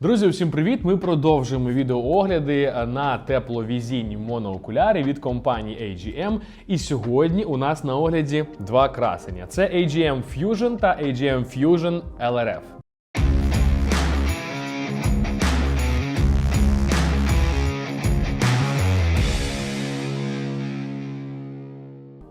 Друзі, усім привіт! Ми продовжуємо відеоогляди на тепловізійні моноокуляри від компанії AGM. І сьогодні у нас на огляді два красення: це AGM Fusion та AGM Fusion LRF.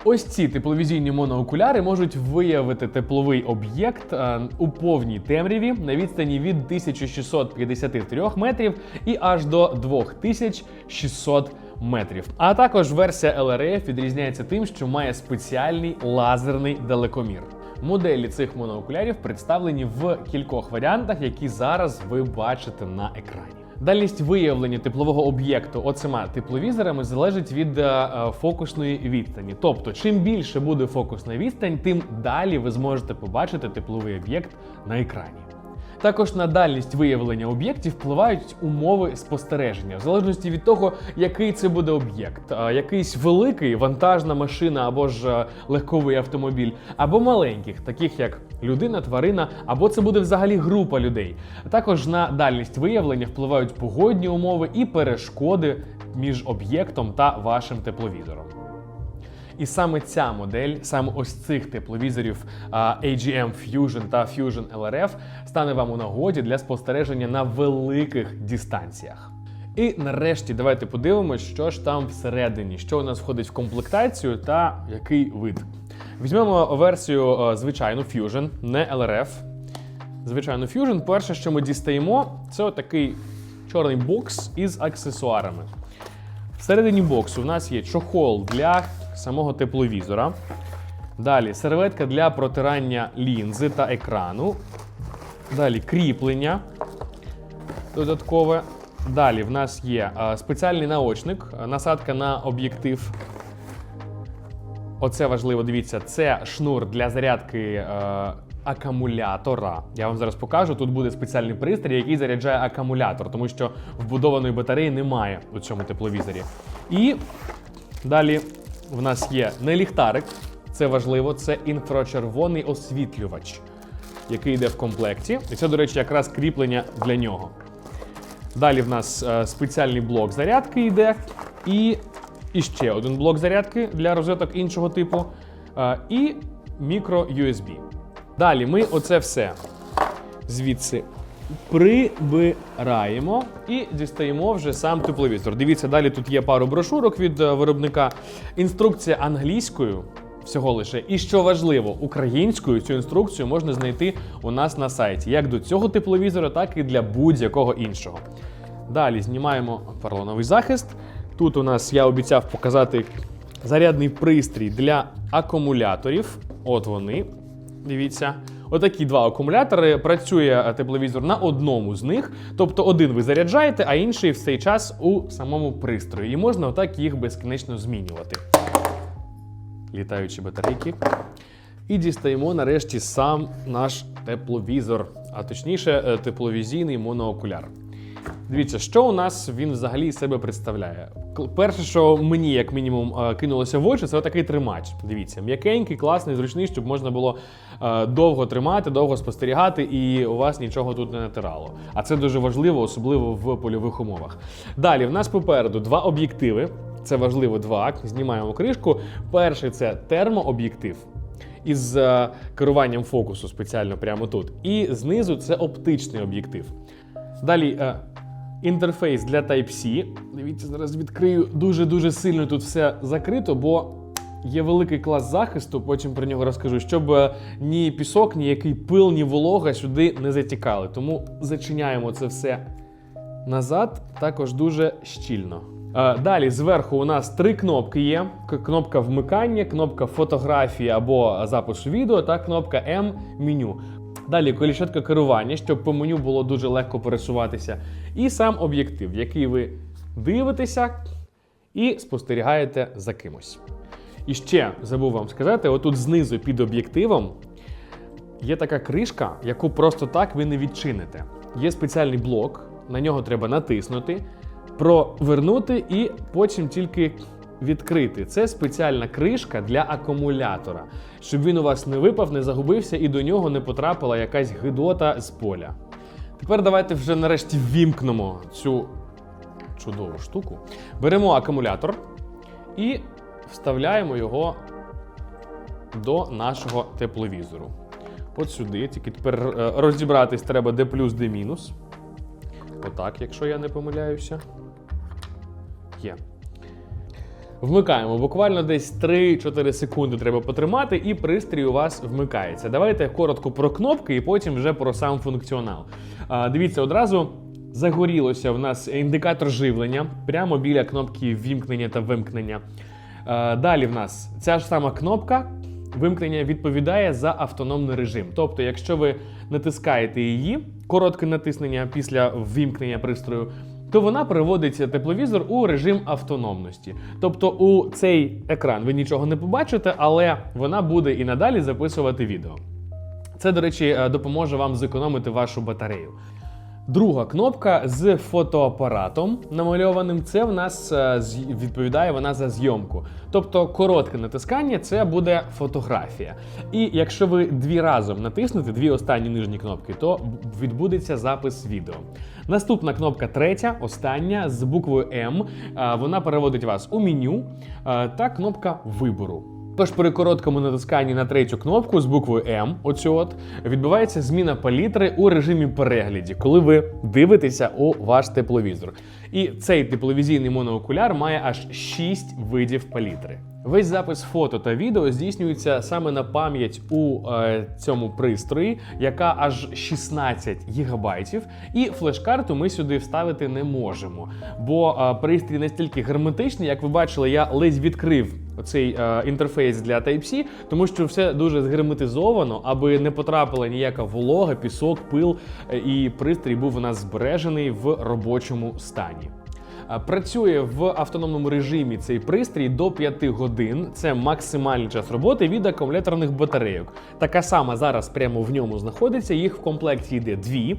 Ось ці тепловізійні моноокуляри можуть виявити тепловий об'єкт е, у повній темряві на відстані від 1653 метрів і аж до 2600 метрів. А також версія LRF відрізняється тим, що має спеціальний лазерний далекомір. Моделі цих моноокулярів представлені в кількох варіантах, які зараз ви бачите на екрані. Дальність виявлення теплового об'єкту оцима тепловізорами залежить від е, е, фокусної відстані. Тобто, чим більше буде фокусна відстань, тим далі ви зможете побачити тепловий об'єкт на екрані. Також на дальність виявлення об'єктів впливають умови спостереження, в залежності від того, який це буде об'єкт. Якийсь великий вантажна машина або ж е, легковий автомобіль, або маленьких, таких як людина, тварина, або це буде взагалі група людей. Також на дальність виявлення впливають погодні умови і перешкоди між об'єктом та вашим тепловізором. І саме ця модель, саме ось цих тепловізорів AGM Fusion та Fusion LRF стане вам у нагоді для спостереження на великих дистанціях. І нарешті давайте подивимось, що ж там всередині, що у нас входить в комплектацію та який вид. Візьмемо версію а, звичайну Fusion, не LRF. Звичайно, Fusion. Перше, що ми дістаємо, це отакий чорний бокс із аксесуарами. Всередині боксу в нас є чохол для самого тепловізора. Далі серветка для протирання лінзи та екрану. Далі кріплення додаткове. Далі в нас є е, спеціальний наочник, е, насадка на об'єктив. Оце важливо, дивіться, це шнур для зарядки е, акумулятора. Я вам зараз покажу. Тут буде спеціальний пристрій, який заряджає акумулятор, тому що вбудованої батареї немає у цьому тепловізорі. І далі в нас є не ліхтарик, це важливо, це інфрачервоний освітлювач, який йде в комплекті. І це, до речі, якраз кріплення для нього. Далі в нас е, спеціальний блок зарядки йде, і, і ще один блок зарядки для розеток іншого типу, е, і мікро USB. Далі ми оце все звідси прибираємо і дістаємо вже сам тепловізор. Дивіться, далі тут є пару брошурок від е, виробника. Інструкція англійською. Всього лише, і що важливо, українською цю інструкцію можна знайти у нас на сайті, як до цього тепловізора, так і для будь-якого іншого. Далі знімаємо поролоновий захист. Тут у нас я обіцяв показати зарядний пристрій для акумуляторів. От вони. Дивіться. Отакі два акумулятори. Працює тепловізор на одному з них. Тобто один ви заряджаєте, а інший в цей час у самому пристрої. І можна отак їх безкінечно змінювати. Літаючі батарейки. І дістаємо нарешті сам наш тепловізор, а точніше, е, тепловізійний моноокуляр. Дивіться, що у нас він взагалі себе представляє. Перше, що мені, як мінімум, е, кинулося в очі, це такий тримач. Дивіться, м'якенький, класний, зручний, щоб можна було е, довго тримати, довго спостерігати, і у вас нічого тут не натирало. А це дуже важливо, особливо в польових умовах. Далі, в нас попереду два об'єктиви. Це важливо два. Знімаємо кришку. Перший це термооб'єктив із е, керуванням фокусу спеціально прямо тут. І знизу це оптичний об'єктив. Далі інтерфейс для Type-C. Дивіться, зараз відкрию дуже-дуже сильно тут все закрито, бо є великий клас захисту, потім про нього розкажу, щоб е, ні пісок, ні який пил, ні волога сюди не затікали. Тому зачиняємо це все назад, також дуже щільно. Е, Далі зверху у нас три кнопки є: кнопка вмикання, кнопка фотографії або запису відео та кнопка М меню. Далі колішетка керування, щоб по меню було дуже легко пересуватися. І сам об'єктив, який ви дивитеся і спостерігаєте за кимось. І ще забув вам сказати: отут знизу під об'єктивом Є така кришка, яку просто так ви не відчините. Є спеціальний блок, на нього треба натиснути, провернути і потім тільки відкрити. Це спеціальна кришка для акумулятора, щоб він у вас не випав, не загубився і до нього не потрапила якась гидота з поля. Тепер давайте вже нарешті ввімкнемо цю чудову штуку. Беремо акумулятор і вставляємо його до нашого тепловізору. От сюди. Тільки тепер е, розібратись треба де плюс, де мінус. Отак, якщо я не помиляюся. Є. Вмикаємо. Буквально десь 3-4 секунди треба потримати, і пристрій у вас вмикається. Давайте коротко про кнопки і потім вже про сам функціонал. Дивіться, одразу загорілося в нас індикатор живлення прямо біля кнопки ввімкнення та вимкнення. Далі в нас ця ж сама кнопка. Вимкнення відповідає за автономний режим. Тобто, якщо ви натискаєте її, коротке натиснення після ввімкнення пристрою, то вона переводить тепловізор у режим автономності. Тобто у цей екран ви нічого не побачите, але вона буде і надалі записувати відео. Це, до речі, е, допоможе вам зекономити вашу батарею. Друга кнопка з фотоапаратом намальованим. Це в нас е, відповідає вона за зйомку. Тобто коротке натискання це буде фотографія. І якщо ви дві разом натиснете дві останні нижні кнопки, то відбудеться запис відео. Наступна кнопка третя, остання з буквою М. Е, Вона переводить вас у меню е, та кнопка вибору. Тож при короткому натисканні на третю кнопку з буквою М, оцю от, відбувається зміна палітри у режимі перегляді, коли ви дивитеся у ваш тепловізор. І цей тепловізійний моноокуляр має аж 6 видів палітри. Весь запис фото та відео здійснюється саме на пам'ять у е, цьому пристрої, яка аж 16 гігабайтів, і флеш-карту ми сюди вставити не можемо. Бо е, пристрій настільки герметичний, як ви бачили, я ледь відкрив цей е, інтерфейс для Type-C, тому що все дуже згерметизовано, аби не потрапила ніяка волога, пісок, пил, е, і пристрій був у нас збережений в робочому стані. Працює в автономному режимі цей пристрій до 5 годин. Це максимальний час роботи від акумуляторних батарейок. Така сама зараз прямо в ньому знаходиться. Їх в комплекті йде дві.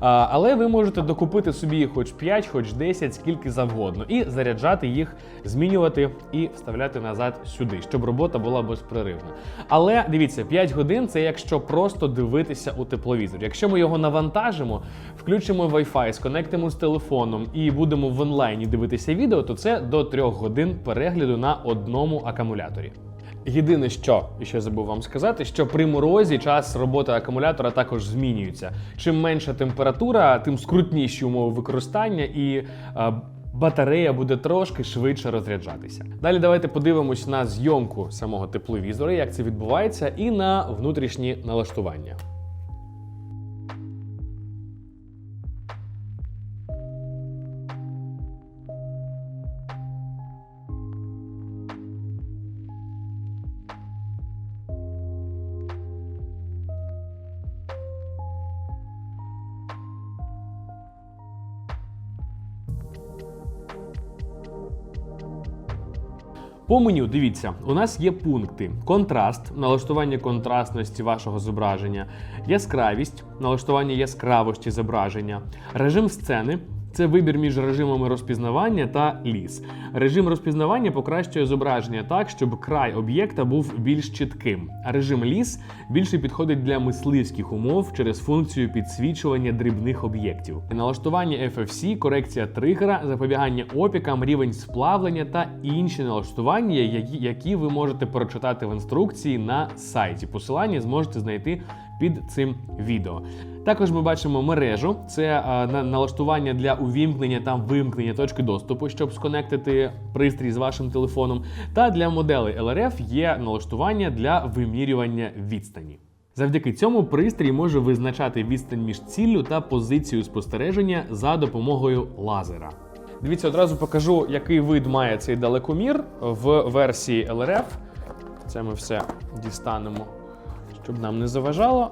Але ви можете докупити собі хоч 5, хоч 10, скільки завгодно, і заряджати їх, змінювати і вставляти назад сюди, щоб робота була безперервна. Але дивіться, 5 годин це якщо просто дивитися у тепловізор. Якщо ми його навантажимо, включимо Wi-Fi, сконектимо з телефоном і будемо в онлайні дивитися відео, то це до 3 годин перегляду на одному акумуляторі. Єдине, що ще забув вам сказати, що при морозі час роботи акумулятора також змінюється. Чим менша температура, тим скрутніші умови використання і е, батарея буде трошки швидше розряджатися. Далі давайте подивимось на зйомку самого тепловізора, як це відбувається, і на внутрішні налаштування. По меню дивіться, у нас є пункти: контраст, налаштування контрастності вашого зображення, яскравість, налаштування яскравості зображення, режим сцени. Це вибір між режимами розпізнавання та ліс. Режим розпізнавання покращує зображення так, щоб край об'єкта був більш чітким. А режим ліс більше підходить для мисливських умов через функцію підсвічування дрібних об'єктів. Налаштування FFC, корекція тригера, запобігання опікам, рівень сплавлення та інші налаштування, які, ви можете прочитати в інструкції на сайті. Посилання зможете знайти під цим відео. Також ми бачимо мережу, це е, на- налаштування для увімкнення та вимкнення точки доступу, щоб сконектити пристрій з вашим телефоном. Та для моделей LRF є налаштування для вимірювання відстані. Завдяки цьому пристрій може визначати відстань між ціллю та позицією спостереження за допомогою лазера. Дивіться, одразу покажу, який вид має цей далекомір в версії LRF. Це ми все дістанемо, щоб нам не заважало.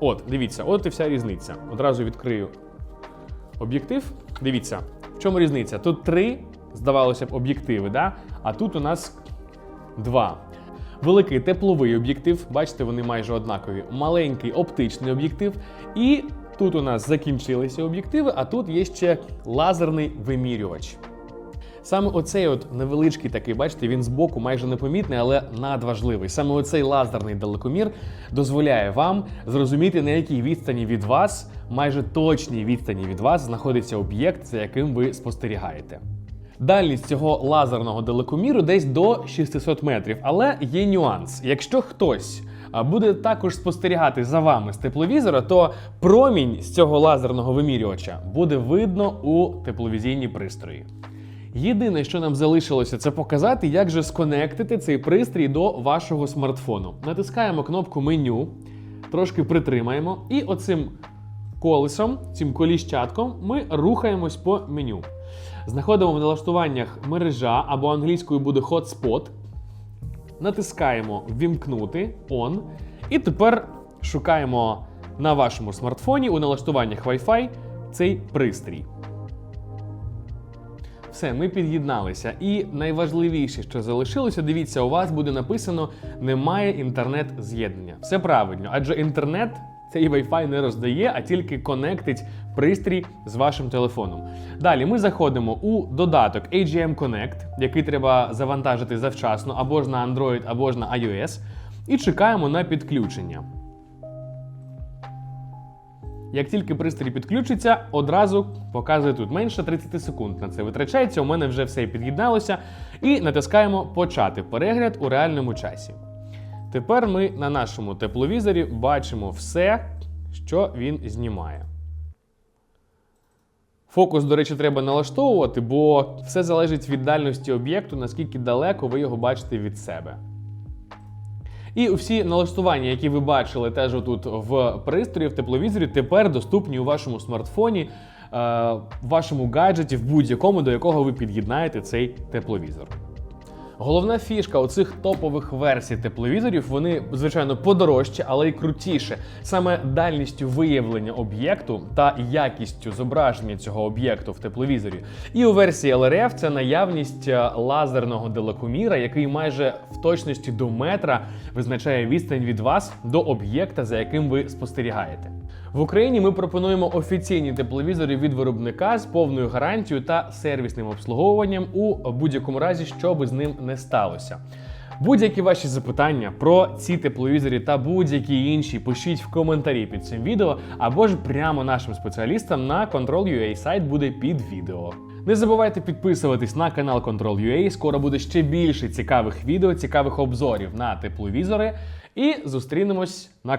От, дивіться, от і вся різниця. Одразу відкрию об'єктив. Дивіться, в чому різниця? Тут три, здавалося б, об'єктиви, да? а тут у нас два. Великий тепловий об'єктив, бачите, вони майже однакові. Маленький оптичний об'єктив. І тут у нас закінчилися об'єктиви, а тут є ще лазерний вимірювач. Саме оцей от невеличкий такий, бачите, він збоку майже непомітний, але надважливий. Саме оцей лазерний далекомір дозволяє вам зрозуміти, на якій відстані від вас, майже точній відстані від вас, знаходиться об'єкт, за яким ви спостерігаєте. Дальність цього лазерного далекоміру десь до 600 метрів, але є нюанс. Якщо хтось буде також спостерігати за вами з тепловізора, то промінь з цього лазерного вимірювача буде видно у тепловізійній пристрої. Єдине, що нам залишилося, це показати, як же сконектити цей пристрій до вашого смартфону. Натискаємо кнопку меню, трошки притримаємо, і оцим колесом, цим коліщатком, ми рухаємось по меню. Знаходимо в налаштуваннях мережа або англійською буде hotspot. Натискаємо Вімкнути On. І тепер шукаємо на вашому смартфоні у налаштуваннях Wi-Fi цей пристрій. Все, ми під'єдналися. І найважливіше, що залишилося, дивіться, у вас буде написано немає інтернет-з'єднання. Все правильно, адже інтернет цей Wi-Fi не роздає, а тільки конектить пристрій з вашим телефоном. Далі ми заходимо у додаток AGM Connect, який треба завантажити завчасно або ж на Android, або ж на iOS, і чекаємо на підключення. Як тільки пристрій підключиться, одразу показує тут менше 30 секунд на це витрачається. У мене вже все під'єдналося. І натискаємо Почати перегляд у реальному часі. Тепер ми на нашому тепловізорі бачимо все, що він знімає. Фокус, до речі, треба налаштовувати, бо все залежить від дальності об'єкту, наскільки далеко ви його бачите від себе. І всі налаштування, які ви бачили теж отут в пристрої, в тепловізорі, тепер доступні у вашому смартфоні, е, вашому гаджеті, в будь-якому, до якого ви під'єднаєте цей тепловізор. Головна фішка оцих топових версій тепловізорів, вони, звичайно, подорожчі, але й крутіше. Саме дальністю виявлення об'єкту та якістю зображення цього об'єкту в тепловізорі. І у версії LRF це наявність е, лазерного далекоміра, який майже в точності до метра визначає відстань від вас до об'єкта, за яким ви спостерігаєте. В Україні ми пропонуємо офіційні тепловізори від виробника з повною гарантією та сервісним обслуговуванням у будь-якому разі, що би з ним не сталося. Будь-які ваші запитання про ці тепловізори та будь-які інші пишіть в коментарі під цим відео, або ж прямо нашим спеціалістам на Control.ua сайт буде під відео. Не забувайте підписуватись на канал Control.ua, скоро буде ще більше цікавих відео, цікавих обзорів на тепловізори. І зустрінемось на